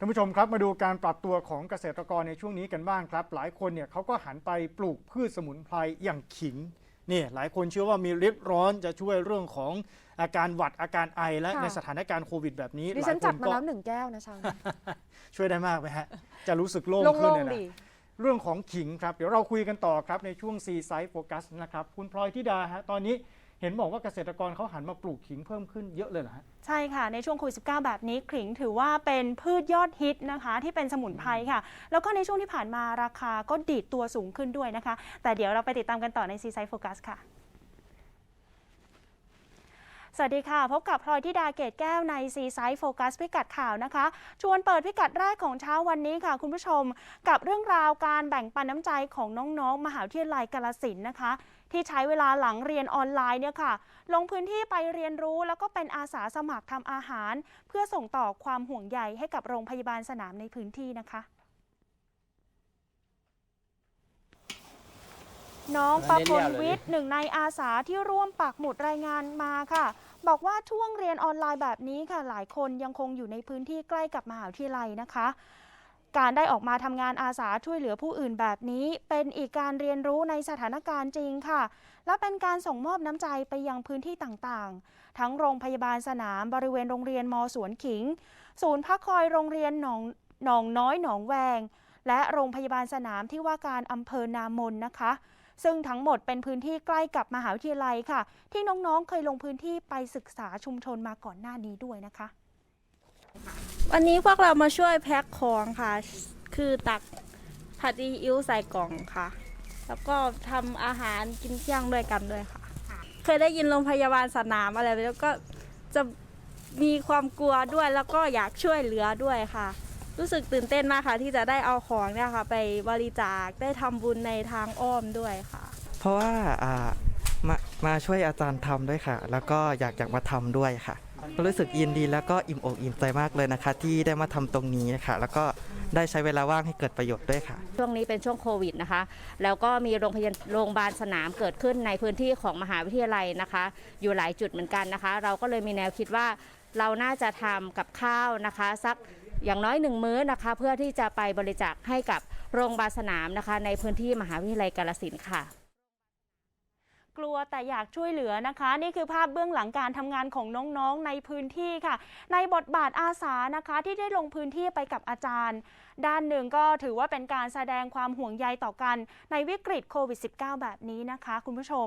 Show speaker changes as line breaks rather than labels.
ท่านผู้ชมครับมาดูการปรับตัวของเกษตรกรในช่วงนี้กันบ้างครับ หลายคนเนี่ยเขาก็หันไปปลูกพืชสมุนไพรอย่างขิงนี่หลายคนเชื่อว่ามีฤทธิ์ร้อนจะช่วยเรื่องของอาการหวัดอาการไอและ
ค่ะ
ในสถานการณ์โควิดแบบนี้
ดิ
หลา
ฉั
ย
น
ค
จัด
น
มา
ก็
แล้วหนึ่งแก้วนะเช้านี้
ช่วยได้มากไหมฮะจะรู้สึกโล่ง
โล่
ขึ้น
ง
เนี่ย
ๆ
นะ
ดี
เรื่องของขิงครับ เดี๋ยวเราคุยกันต่อครับ ในช่วง C Side Focus นะครับ คุณพลอยธิดาฮะตอนนี้ เห็นบอกว่าเกษตรกรเขาหันมาปลูกขิงเพิ่มขึ้นเยอะเลยเหรอฮะ
ใช่ค่ะ ในช่วงโควิดสิแบบนี้ขิงถือว่าเป็นพืชยอดฮิตนะคะ ที่เป็นสมุนไพรค่ะ แล้วก็ในช่วงที่ผ่านมาราคาก็ดีดตัวสูงขึ้นด้วยนะคะ แต่เดี๋ยวเราไปติดตามกันต่อในซีไซโฟกัสค่ะ สวัสดีค่ะ พบกับพลอยธิดาเกตแก้วใน c ีไซ Focus พิกัดข่าวนะคะ ชวนเปิดพิกัดแรกของเช้าวันนี้ค่ะ คุณผู้ชม กับเรื่องราวการแบ่งปันน้ำใจของน้องๆ มหาวิทยาลัยกาลสินนะคะ ที่ใช้เวลาหลังเรียนออนไลน์เนี่ยค่ะ ลงพื้นที่ไปเรียนรู้แล้วก็เป็นอาสาสมัครทำอาหาร เพื่อส่งต่อความห่วงใยให้กับโรงพยาบาลสนามในพื้นที่นะคะน้องประพลวิทย์หนึ่งในอาสาที่ร่วมปักหมุดรายงานมาค่ะ บอกว่าช่วงเรียนออนไลน์แบบนี้ค่ะ หลายคนยังคงอยู่ในพื้นที่ใกล้กับมหาวิทยาลัยนะคะ การได้ออกมาทำงานอาสาช่วยเหลือผู้อื่นแบบนี้ เป็นอีกการเรียนรู้ในสถานการณ์จริงค่ะ และเป็นการส่งมอบน้ำใจไปยังพื้นที่ต่างๆ ทั้งโรงพยาบาลสนามบริเวณโรงเรียนมสวนขิง ศูนย์พักคอยโรงเรียนหนองหนองน้อยหนองแวง และโรงพยาบาลสนามที่ว่าการอำเภอนามนนะคะ ซึ่งทั้งหมดเป็นพื้นที่ใกล้กับมหาวิทยาลัยค่ะ ที่น้องๆเคยลงพื้นที่ไปศึกษาชุมชนมาก่อนหน้านี้ด้วยนะคะ
วันนี้พวกเรามาช่วยแพ็คของค่ะ คือตักผัดซีอิ๊วใส่กล่องค่ะ แล้วก็ทำอาหารกินเที่ยงด้วยกันด้วยค่ะ เคยได้ยินโรงพยาบาลสนามอะไรแล้วก็จะมีความกลัวด้วยแล้วก็อยากช่วยเหลือด้วยค่ะ รู้สึกตื่นเต้นมากค่ะ ที่จะได้เอาของเนี่ยค่ะ ไปบริจาคได้ทำบุญในทางอ้อมด้วยค่ะ
เพราะว่าอ่ามามาช่วยอาจารย์ทำด้วยค่ะ แล้วก็อยากอยากมาทำด้วยค่ะ ก็รู้สึกยินดีแล้วก็อิ่มอกอิ่มใจมากเลยนะคะ ที่ได้มาทำตรงนี้ค่ะ แล้วก็ได้ใช้เวลาว่างให้เกิดประโยชน์ด้วยค่ะ
ช่วงนี้เป็นช่วงโควิดนะคะ แล้วก็มีโรงพยาบาลโรงพยาบาลสนามเกิดขึ้นในพื้นที่ของมหาวิทยาลัยนะคะ อยู่หลายจุดเหมือนกันนะคะ เราก็เลยมีแนวคิดว่าเราน่าจะทำกับข้าวนะคะ สัก อย่างน้อยหนึ่งมื้อนะคะ เพื่อที่จะไปบริจาคให้กับโรงพยาบาลสนามนะคะ ในพื้นที่มหาวิทยาลัยกาลสินค่ะ
กลัวแต่อยากช่วยเหลือนะคะ นี่คือภาพเบื้องหลังการทำงานของน้องๆในพื้นที่ค่ะ ในบทบาทอาสานะคะ ที่ได้ลงพื้นที่ไปกับอาจารย์ ด้านหนึ่งก็ถือว่าเป็นการแสดงความห่วงใยต่อกันในวิกฤตโควิด -19 แบบนี้นะคะ คุณผู้ชม